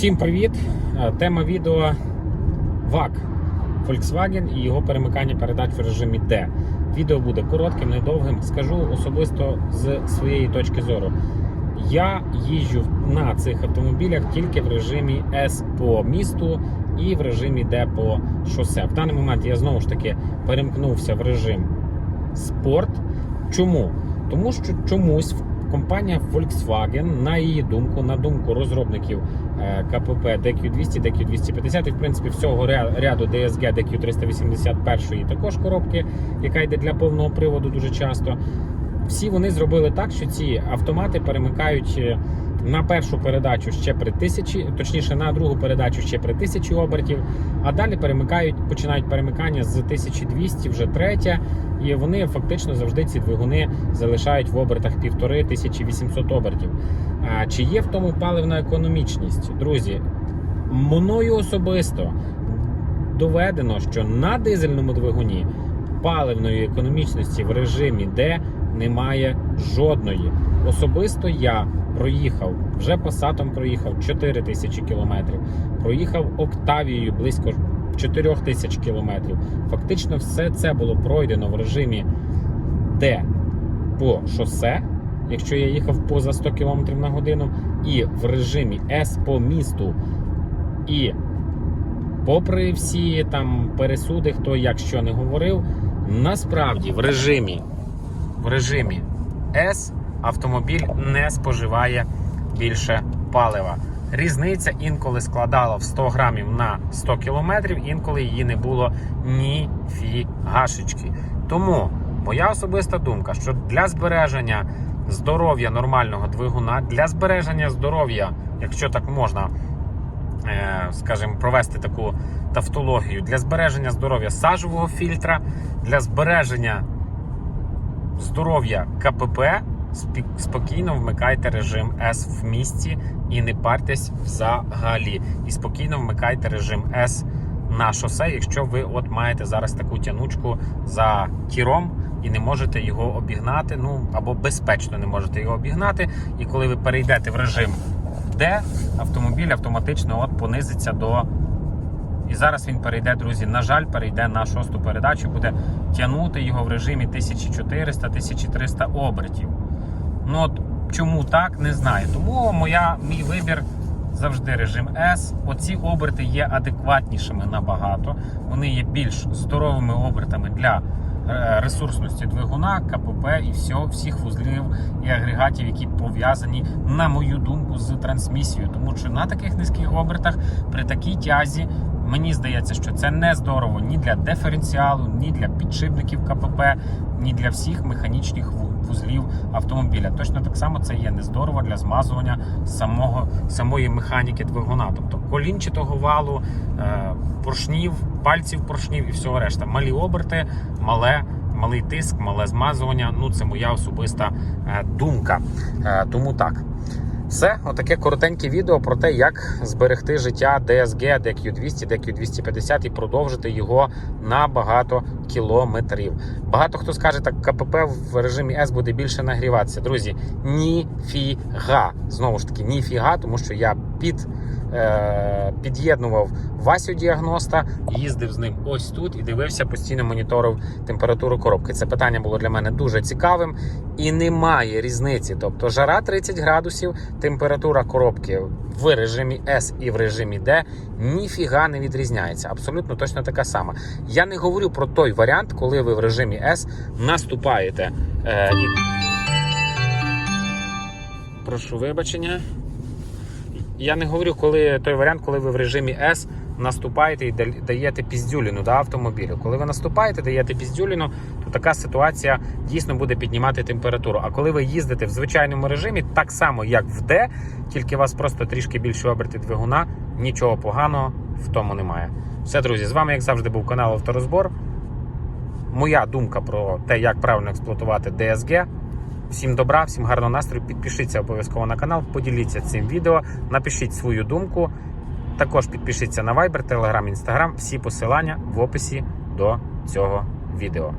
Всім привіт! Е, Тема відео ВАК Volkswagen і його перемикання передач в режимі D. Відео буде коротким, недовгим. Скажу особисто з своєї точки зору. Я їжджу на цих автомобілях тільки в режимі S по місту і в режимі D по шосе. В даний момент я знову ж таки перемкнувся в режим спорт. Чому? Тому що чомусь компанія Volkswagen, на її думку, на думку розробників е, КПП DQ200, DQ250 і в принципі всього ряду DSG DQ381 також коробки, яка йде для повного приводу дуже часто. Всі вони зробили так, що ці автомати перемикають е, на першу передачу ще при тисячі, точніше на другу передачу ще при тисячі обертів, а далі перемикають, починають перемикання з 1200, вже третя, і вони фактично завжди ці двигуни залишають в обертах 1500-1800 обертів. А чи є в тому паливна економічність? Друзі, мною особисто доведено, що на дизельному двигуні паливної економічності в режимі D немає жодної. Особисто я проїхав вже пасатом проїхав 4 тисячі кілометрів, проїхав Октавією близько 4 тисяч кілометрів. Фактично, все це було пройдено в режимі D по шосе, якщо я їхав поза 100 км на годину, і в режимі S по місту. І попри всі там пересуди, хто як що не говорив, насправді в режимі, в режимі S автомобіль не споживає більше палива. Різниця інколи складала в 100 грамів на 100 кілометрів, інколи її не було ні фігашечки. Тому моя особиста думка, що для збереження здоров'я нормального двигуна, для збереження здоров'я, якщо так можна, е, скажімо, провести таку тавтологію, для збереження здоров'я сажового фільтра, для збереження здоров'я КПП, спокійно вмикайте режим S в місті і не партесь взагалі. І спокійно вмикайте режим S на шосе, якщо ви от маєте зараз таку тянучку за кіром і не можете його обігнати, ну або безпечно не можете його обігнати. І коли ви перейдете в режим D, автомобіль автоматично от понизиться до. І зараз він перейде, друзі. На жаль, перейде на шосту передачу, буде тягнути його в режимі 1400-1300 обертів. Ну от чому так, не знаю. Тому моя, мій вибір завжди режим S. Оці оберти є адекватнішими набагато. Вони є більш здоровими обертами для е, ресурсності двигуна, КПП і всього, всіх вузлів і агрегатів, які пов'язані, на мою думку, з трансмісією. Тому що на таких низьких обертах при такій тязі. Мені здається, що це не здорово ні для диференціалу, ні для підшипників КПП, ні для всіх механічних вузлів автомобіля. Точно так само це є нездорово для змазування самого, самої механіки двигуна, тобто колінчатого валу, е, поршнів, пальців поршнів і всього решта. Малі оберти, мале. Малий тиск, мале змазування. Ну, це моя особиста е, думка. Е, тому так. Все, отаке коротеньке відео про те, як зберегти життя DSG, DQ200, DQ250 і продовжити його на багато кілометрів. Багато хто скаже, так КПП в режимі S буде більше нагріватися. Друзі, ніфіга. Знову ж таки, ніфіга, тому що я під. е, Під'єднував Васю діагноста, їздив з ним ось тут і дивився, постійно моніторив температуру коробки. Це питання було для мене дуже цікавим і немає різниці. Тобто жара 30 градусів, температура коробки в режимі S і в режимі D ніфіга не відрізняється. Абсолютно точно така сама. Я не говорю про той варіант, коли ви в режимі S наступаєте. Е, і... Прошу вибачення. Я не говорю, коли той варіант, коли ви в режимі S наступаєте і да- даєте піздюліну да, автомобілю. Коли ви наступаєте, даєте піздюліну, то така ситуація дійсно буде піднімати температуру. А коли ви їздите в звичайному режимі, так само як в D, тільки вас просто трішки більше оберти двигуна, нічого поганого в тому немає. Все, друзі, з вами, як завжди, був канал Авторозбор. Моя думка про те, як правильно експлуатувати DSG. Всім добра, всім гарного настрою. Підпишіться обов'язково на канал, поділіться цим відео, напишіть свою думку. Також підпишіться на Viber, Telegram, Instagram. Всі посилання в описі до цього відео.